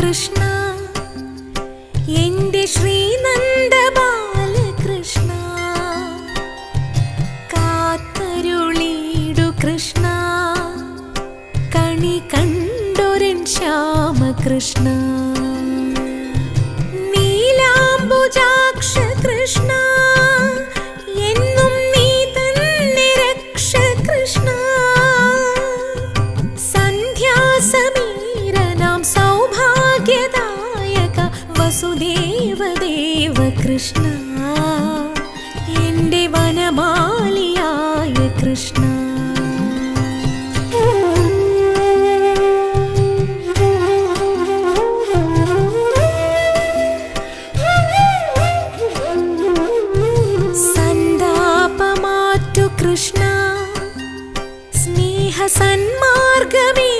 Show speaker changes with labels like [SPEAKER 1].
[SPEAKER 1] കൃഷ്ണ. എന്റെ ശ്രീനന്ദ ബാലകൃഷ്ണ. കാത്തരുളീടു കൃഷ്ണ. കണി കണ്ടൊരൻ ശ്യാമകൃഷ്ണ. വാസുദേവദേവ കൃഷ്ണ എന്റെ വനമാലിയായ കൃഷ്ണ. സന്താപമാറ്റു കൃഷ്ണ സ്നേഹ സന്മാർഗമേ